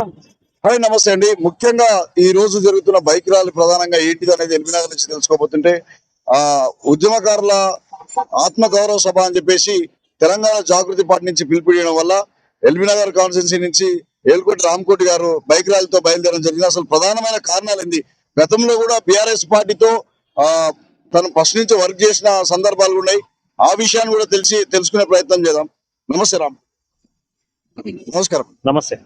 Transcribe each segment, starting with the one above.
Hi నమస్తే అండి. ముఖ్యంగా ఈ రోజు జరుగుతున్న బైక్ ర్యాలీ ప్రధానంగా ఏంటిది అనేది ఎల్బీనగర్ నుంచి తెలుసుకోబోతుంటే ఆ ఉద్యమకారుల ఆత్మగౌరవ సభ అని చెప్పేసి తెలంగాణ జాగృతి పార్టీ నుంచి పిలుపుడియడం వల్ల ఎల్బీనగర్ కాన్స్టిట్యున్సీ నుంచి ఏల్కోటి రామ్కోటి గారు బైక్ ర్యాలీతో బయలుదేరడం జరిగింది. అసలు ప్రధానమైన కారణాలు ఏంది? గతంలో కూడా బీఆర్ఎస్ పార్టీతో ఆ తను ఫస్ట్ నుంచి వర్క్ చేసిన సందర్భాలు ఉన్నాయి. ఆ విషయాన్ని కూడా తెలిసి తెలుసుకునే ప్రయత్నం చేద్దాం. నమస్తే రామ్. నమస్కారం. నమస్తే.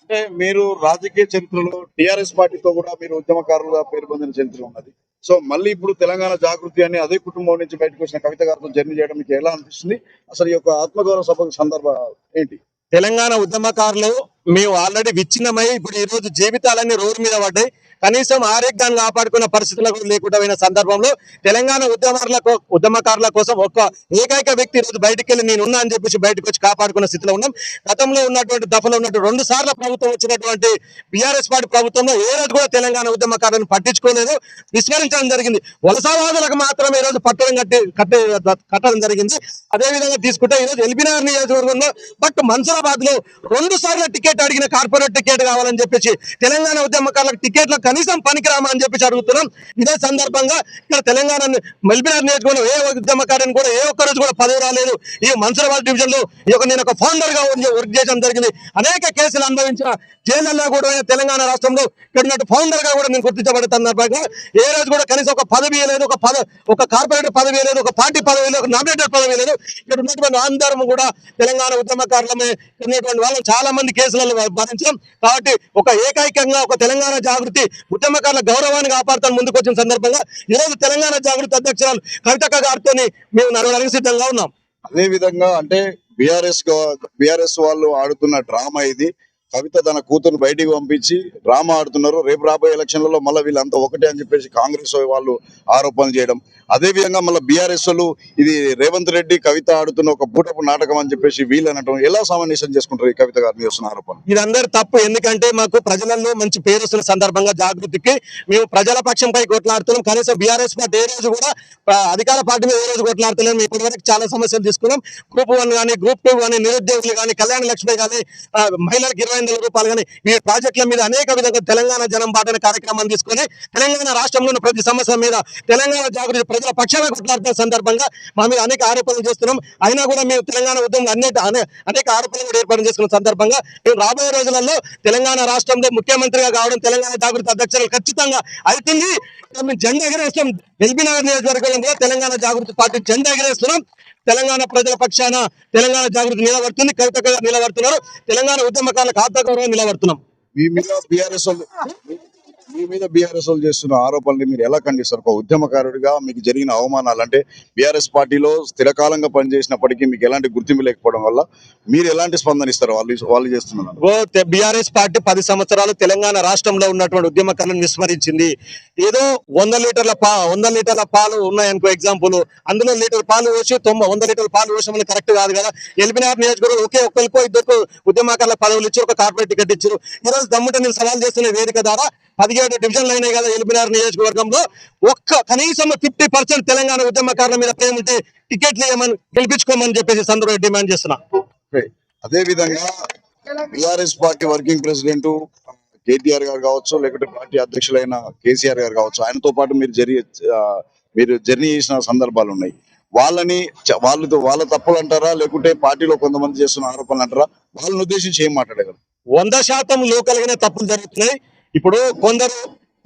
అంటే మీరు రాజకీయ చరిత్రలో టిఆర్ఎస్ పార్టీతో కూడా మీరు ఉద్యమకారులుగా పేరు పొందిన చరిత్ర ఉన్నది. సో మళ్ళీ ఇప్పుడు తెలంగాణ జాగృతి అని అదే కుటుంబం నుంచి బయటకు వచ్చిన కవిత గారితో జర్నీ చేయడం మీకు ఎలా అనిపిస్తుంది? అసలు ఈ యొక్క ఆత్మగౌరవ సభ సందర్భం ఏంటి? తెలంగాణ ఉద్యమకారులు మేము ఆల్రెడీ విచ్ఛిన్నమై ఇప్పుడు ఈ రోజు జీవితాలన్నీ రోడ్డు మీద పడ్డాయి. కనీసం ఆరోగ్యాన్ని కాపాడుకున్న పరిస్థితులకు లేకుండా పోయిన సందర్భంలో తెలంగాణ ఉద్యమాల ఉద్యమకారుల కోసం ఒక్క ఏకైక వ్యక్తి ఈరోజు రోజు వెళ్ళి నేను ఉన్నా అని చెప్పేసి బయటకు వచ్చి కాపాడుకున్న స్థితిలో ఉన్నాం. గతంలో ఉన్నటువంటి దఫలో ఉన్నటువంటి రెండు సార్ల ప్రభుత్వం వచ్చినటువంటి బీఆర్ఎస్ పార్టీ ప్రభుత్వంలో ఏ రోజు కూడా తెలంగాణ ఉద్యమకారులను పట్టించుకోలేదు. విస్మరించడం జరిగింది. వలసవాదులకు మాత్రమే ఈ రోజు పట్టడం కట్టి కట్టే కట్టడం జరిగింది. అదేవిధంగా తీసుకుంటే ఈ రోజు ఎల్బీనగర్ నియోజకవర్గంలో బట్ మన్సూరాబాద్లో రెండు సార్లు టికెట్ అడిగిన కార్పొరేట్ టికెట్ కావాలని చెప్పేసి తెలంగాణ ఉద్యమకారులకు టికెట్ల కనీసం పనికిరామా అని చెప్పి అడుగుతున్నాం. ఇదే సందర్భంగా ఇక్కడ తెలంగాణ మెల్బినార్ నియోజకవర్గంలో ఏ ఉద్యమకారుని కూడా ఏ ఒక్క రోజు కూడా పదవి రాలేదు. ఈ మన్సరాబాద్ డివిజన్లో ఈ యొక్క నేను ఒక ఫౌండర్గా వర్క్ చేయడం జరిగింది. అనేక కేసులు అనుభవించిన జైలల్లో కూడా తెలంగాణ రాష్ట్రంలో ఇక్కడ ఫౌండర్గా కూడా నేను గుర్తించబడే సందర్భంగా ఏ రోజు కూడా కనీసం ఒక పదవి లేదు ఒక పద ఒక కార్పొరేట్ పదవి లేదు ఒక పార్టీ పదవి లేదు ఒక నామినేటెడ్ పదవి లేదు ఇక్కడ ఉన్నటువంటి అందరం కూడా తెలంగాణ ఉద్యమకారులమే ఉన్నటువంటి వాళ్ళు. చాలా మంది కేసులలో భరించడం కాబట్టి ఒక ఏకైకంగా ఒక తెలంగాణ జాగృతి ఉద్యమకారుల గౌరవాన్ని కాపాడుతాను ముందుకు వచ్చిన సందర్భంగా ఈరోజు తెలంగాణ జాగృతి అధ్యక్షురాలు కవితక్క గారితో మేము నడవడానికి సిద్ధంగా ఉన్నాం. అదే విధంగా అంటే బీఆర్ఎస్ బీఆర్ఎస్ వాళ్ళు ఆడుతున్న డ్రామా ఇది. కవిత తన కూతురు బయటికి పంపించి డ్రామా ఆడుతున్నారు. రేపు రాబోయే ఎలక్షన్లలో మళ్ళీ వీళ్ళంతా ఒకటే అని చెప్పేసి కాంగ్రెస్ వాళ్ళు ఆరోపణలు చేయడం. అదే విధంగా మళ్ళీ బీఆర్ఎస్ ఇది రేవంత్ రెడ్డి కవిత ఆడుతున్న ఒక పూటపు నాటకం అని చెప్పేసి వీళ్ళు అనటం ఎలా సామాన్యం చేసుకుంటారు ఈ కవిత గారిని చేస్తున్న ఆరోపణ. ఇదందరూ తప్పు. ఎందుకంటే మాకు ప్రజలలో మంచి పేరు వస్తున్న సందర్భంగా జాగృతికి మేము ప్రజల పక్షంపై కొట్లాడుతున్నాం. కనీసం బీఆర్ఎస్ పార్టీ ఏ రోజు కూడా అధికార పార్టీ మీద ఏ రోజు కొట్లాడుతున్నాం. ఇప్పటివరకు చాలా సమస్యలు తీసుకున్నాం. గ్రూప్ వన్ కానీ గ్రూప్ టూ కానీ నిరుద్యోగులు కానీ కళ్యాణ లక్ష్మి కానీ మహిళలకు ఇరవై వందల రూపాయలు కానీ మీ ప్రాజెక్టుల మీద అనేక విధంగా తెలంగాణ జనం బాటన కార్యక్రమం తీసుకొని తెలంగాణ రాష్ట్రంలో ప్రతి సమస్య మీద తెలంగాణ జాగృతి ప్రజల పక్షాన కొట్లాడుతున్న సందర్భంగా మా మీద అనేక ఆరోపణలు చేస్తున్నాం. అయినా కూడా మేము తెలంగాణ ఉద్యమం అనే- అనేక ఆరోపణలు కూడా ఏర్పాటు చేసుకున్న సందర్భంగా మేము రాబోయే రోజులలో తెలంగాణ రాష్ట్రంలో ముఖ్యమంత్రిగా కావడం తెలంగాణ జాగృతి అధ్యక్షులు ఖచ్చితంగా అవుతుంది. మేము జెండా ఎగరేస్తాం ఎల్బీనగర్ నియోజకవర్గంలో తెలంగాణ జాగృతి పార్టీ జెండా ఎగరేస్తున్నాం తెలంగాణ ప్రజల పక్షాన తెలంగాణ జాగృతి నిలబడుతుంది. కవిత నిలబడుతున్నారు. తెలంగాణ ఉద్యమకారులకు ఆత్మగౌరవం నిలబడుతున్నాం. బీఆర్ఎస్ వాళ్ళు మీ మీద బీఆర్ఎస్ వాళ్ళు చేస్తున్న ఆరోపణలు మీరు ఎలా ఖండిస్తారు? ఒక ఉద్యమకారుడిగా మీకు జరిగిన అవమానాలు అంటే బీఆర్ఎస్ పార్టీలో స్థిరకాలంగా పనిచేసినప్పటికీ మీకు ఎలాంటి గుర్తింపు లేకపోవడం వల్ల మీరు ఎలాంటి స్పందన ఇస్తారు వాళ్ళు వాళ్ళు చేస్తున్నారు? బీఆర్ఎస్ పార్టీ పది సంవత్సరాలు తెలంగాణ రాష్ట్రంలో ఉన్నటువంటి ఉద్యమకారులను విస్మరించింది. ఏదో వంద లీటర్ల పా వంద లీటర్ల పాలు ఉన్నాయనుకో ఎగ్జాంపుల్. అందులో లీటర్ పాలు పోసి తొంభై వంద లీటర్ల పాలు పోసిన కరెక్ట్ కాదు కదా. ఎల్బినార్ నియోజకవర్గం ఒకే ఒక్కరికో ఇద్దరు ఉద్యమకారుల పదవులు ఇచ్చి ఒక కార్పొరేట్ టికెట్ ఇచ్చారు. ఈరోజు దమ్ముట నేను సవాల్ చేస్తున్న వేదిక ద్వారా పదిహేడు డివిజన్లు అయినాయి కదా ఎల్బినార్ నియోజకవర్గంలో. ఒక్క కనీసం ఫిఫ్టీ పర్సెంట్ తెలంగాణ ఉద్యమకారుల మీద ప్రేమ ఉంటే టికెట్లు ఇవ్వమని గెలిపించుకోమని చెప్పేసి సందర్భంగా డిమాండ్ చేస్తున్నా. అదే విధంగా BRS party working president KTR గారు కావచ్చు లేకుంటే పార్టీ అధ్యక్షులైన కేసీఆర్ గారు కావచ్చు ఆయనతో పాటు మీరు జరి మీరు జర్నీ చేసిన సందర్భాలు ఉన్నాయి. వాళ్ళని వాళ్ళతో వాళ్ళ తప్పులు అంటారా లేకుంటే పార్టీలో కొంతమంది చేస్తున్న ఆరోపణలు అంటారా? వాళ్ళని ఉద్దేశించి ఏం మాట్లాడగలరు వంద శాతం లోకల్ గానే తప్పులు జరుగుతున్నాయి. ఇప్పుడు కొందరు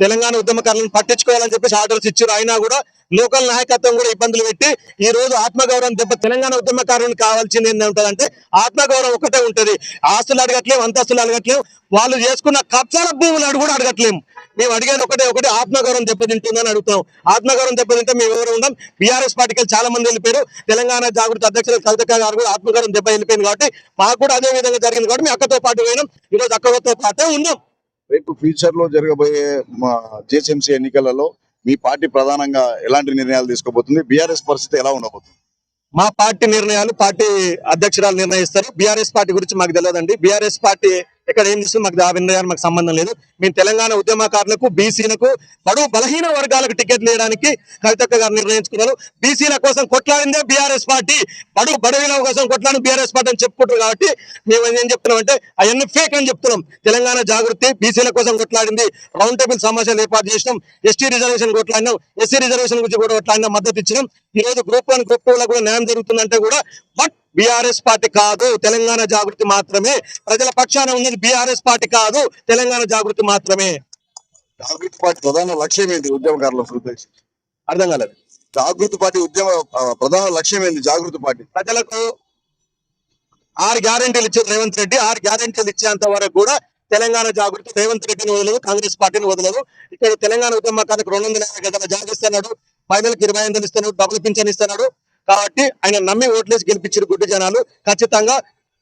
తెలంగాణ ఉద్యమకారులను పట్టించుకోవాలని చెప్పేసి ఆర్డర్స్ ఇచ్చారు. అయినా కూడా లోకల్ నాయకత్వం కూడా ఇబ్బందులు పెట్టి ఈ రోజు ఆత్మగౌరవం దెబ్బ తెలంగాణ ఉద్యమకారులకు కావాల్సింది ఏంటంటే ఆత్మగౌరవం ఒకటే ఉంటది. ఆస్తులు అడగట్లేము అంతస్తులు అడగట్లేము వాళ్ళు చేసుకున్న కబ్జాల భూములు అడుగు కూడా అడగట్లేము మేము అడిగేది ఒకటే ఒకటి ఆత్మగౌరవం దెబ్బతింటుందని అడుగుతాం. ఆత్మగౌరవం దెబ్బతింటే మేము ఎవరు ఉండం? బీఆర్ఎస్ పార్టీకి చాలా మంది వెళ్ళిపోయారు. తెలంగాణ జాగృతి అధ్యక్షులు కవితక్క గారు కూడా ఆత్మగౌరవం దెబ్బ వెళ్ళిపోయింది కాబట్టి మాకు కూడా అదే విధంగా జరిగింది కాబట్టి మేము అక్కతో పాటు పోయినాం. ఈరోజు అక్కతో పాటే ఉన్నాం. రేపు ఫ్యూచర్లో జరగబోయే జిహెచ్ఎంసీ ఎన్నికలలో మీ పార్టీ ప్రధానంగా ఎలాంటి నిర్ణయాలు తీసుకోబోతుంది? బీఆర్ఎస్ పరిస్థితి ఎలా ఉండబోతుంది? మా పార్టీ నిర్ణయాలు పార్టీ అధ్యక్షురాలు నిర్ణయిస్తారు. బీఆర్ఎస్ పార్టీ గురించి మాకు తెలియదండి. బీఆర్ఎస్ పార్టీ ఇక్కడ ఏం చేస్తుంది? మాకు ఆ నిర్ణయానికి మాకు సంబంధం లేదు. మేము తెలంగాణ ఉద్యమకారులకు బీసీలకు పడు బలహీన వర్గాలకు టికెట్ లేయడానికి కవితక్క గారు నిర్ణయించుకున్నారు. బీసీల కోసం కొట్లాడిందే బీఆర్ఎస్ పార్టీ. బడు బడుగుల కోసం కొట్లాడిన బీఆర్ఎస్ పార్టీ అని చెప్పుకుంటారు కాబట్టి మేము ఏం చెప్తున్నాం అంటే అవన్నీ ఫేక్ అని చెప్తున్నాం. తెలంగాణ జాగృతి బీసీల కోసం కొట్లాడింది. రౌండ్ టేబుల్ సమావేశాలు ఏర్పాటు చేసినాం. ఎస్టీ రిజర్వేషన్ కొట్లాడినాం. ఎస్సీ రిజర్వేషన్ గురించి కూడా కొట్లాడినాం మద్దతు ఇచ్చినాం. ఈ రోజు గ్రూప్ వన్ గ్రూప్ టూ లో కూడా న్యాయం జరుగుతుందంటే కూడా బట్ బీఆర్ఎస్ పార్టీ కాదు తెలంగాణ జాగృతి మాత్రమే. ప్రజల పక్షాన ఉన్నది బీఆర్ఎస్ పార్టీ కాదు తెలంగాణ జాగృతి మాత్రమే. జాగృతి పార్టీ ప్రధాన లక్ష్యం ఏంటి ఉద్యమకారులకు ఉద్దేశం అర్థం కాలేదు. జాగృతి పార్టీ ఉద్యమ ప్రధాన లక్ష్యం ఏంటి జాగృతి పార్టీ? ప్రజలకు ఆరు గ్యారెంటీలు ఇచ్చారు రేవంత్ రెడ్డి. ఆరు గ్యారెంటీలు ఇచ్చేంత వరకు కూడా తెలంగాణ జాగృతి రేవంత్ రెడ్డిని వదలదు కాంగ్రెస్ పార్టీని వదలదు. ఇక్కడ తెలంగాణ ఉద్యమకానికి రెండు వందల యాభై జాగా ఇస్తున్నాడు. మహిళలకు ఇరవై ఐదు ఇస్తున్నాడు డబ్బులు పింఛన్ ఇస్తున్నాడు. కాబట్టి ఆయన నమ్మి ఓట్లేసి గెలిపించారు గుడ్డి జనాలు. ఖచ్చితంగా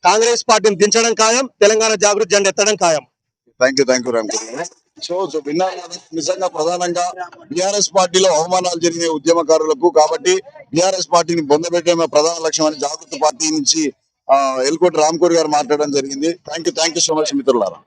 కాంగ్రెస్ పార్టీని దించడం ఖాయం తెలంగాణ జాగృతి జెండా ఎత్తడం ఖాయం. Thank you thank you Ram so విన్నారు నిజంగా ప్రధానంగా బీఆర్ఎస్ పార్టీలో అవమానాలు జరిగిన ఉద్యమకారులకు కాబట్టి బీఆర్ఎస్ పార్టీని బొందబెట్టడమే ప్రధాన లక్ష్యం అని జాగృతి పార్టీ నుంచి ఆ, ఎల్కోటి రామ్కోటి గారు మాట్లాడడం జరిగింది. Thank you thank you so much మిత్రులారా.